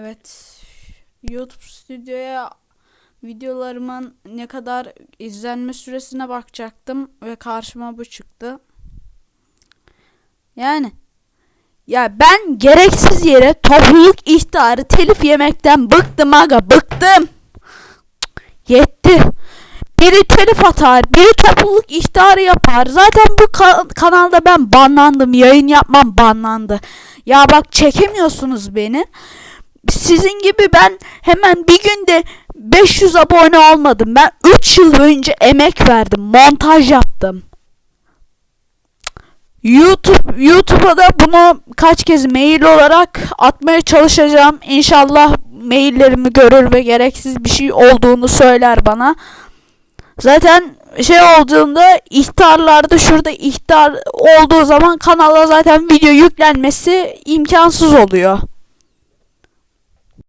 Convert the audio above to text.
Evet. YouTube stüdyoya videolarımın ne kadar izlenme süresine bakacaktım ve karşıma bu çıktı. Yani ya ben gereksiz yere topluluk ihtarı telif yemekten bıktım aga bıktım. Yetti. Biri telif atar, biri topluluk ihtarı yapar. Zaten bu ka- kanalda ben banlandım. Yayın yapmam banlandı. Ya bak çekemiyorsunuz beni. Sizin gibi ben hemen bir günde 500 abone olmadım. Ben 3 yıl boyunca emek verdim. Montaj yaptım. YouTube YouTube'a da bunu kaç kez mail olarak atmaya çalışacağım. İnşallah maillerimi görür ve gereksiz bir şey olduğunu söyler bana. Zaten şey olduğunda ihtarlarda şurada ihtar olduğu zaman kanala zaten video yüklenmesi imkansız oluyor.